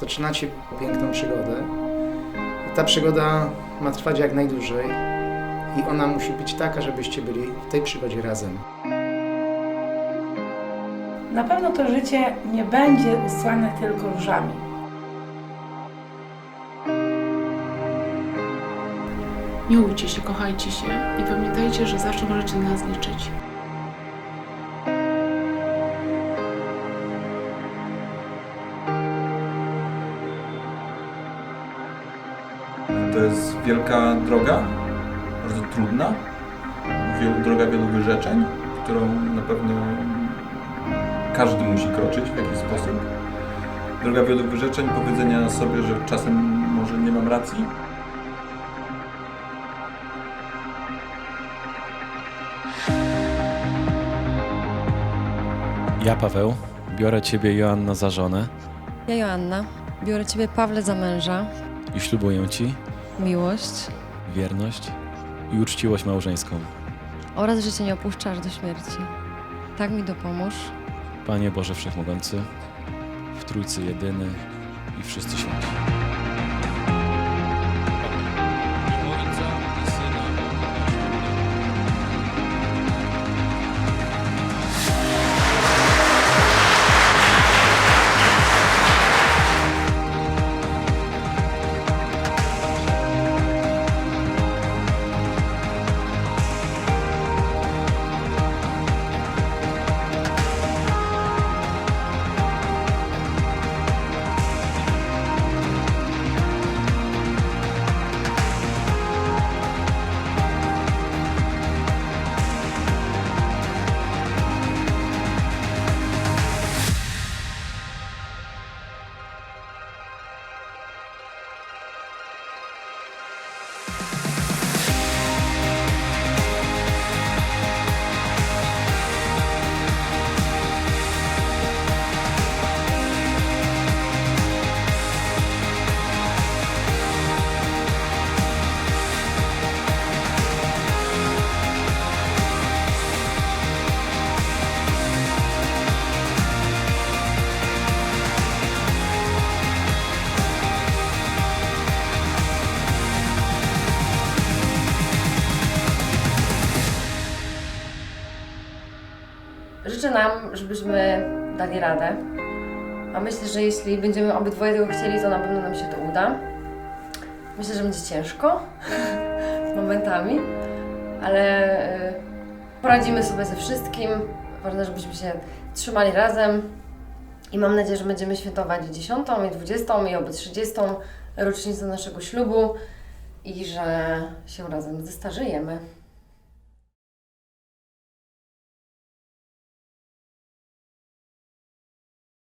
Zaczynacie piękną przygodę. Ta przygoda ma trwać jak najdłużej i ona musi być taka, żebyście byli w tej przygodzie razem. Na pewno to życie nie będzie usłane tylko różami. Miłujcie się, kochajcie się i pamiętajcie, że zawsze możecie na nas liczyć. To jest wielka droga, bardzo trudna, wielu, droga wielu wyrzeczeń, którą na pewno każdy musi kroczyć w jakiś sposób. Droga wielu wyrzeczeń, powiedzenia sobie, że czasem może nie mam racji. Ja, Paweł, biorę Ciebie, Joanna, za żonę Ja, Joanna, biorę Ciebie, Pawle, za męża, i ślubuję Ci miłość wierność i uczciwość małżeńską. oraz że Cię nie opuszczę aż do śmierci. Tak mi dopomóż. Panie Boże Wszechmogący, w Trójcy Jedyny i wszyscy święci. Życzę nam, żebyśmy dali radę. A myślę, że jeśli będziemy obydwoje tego chcieli, to na pewno nam się to uda. Myślę, że będzie ciężko momentami, ale y, poradzimy sobie ze wszystkim. Ważne, żebyśmy się trzymali razem i mam nadzieję, że będziemy świętować 10 i 20 i oby 30 rocznicę naszego ślubu i że się razem zestarzejemy.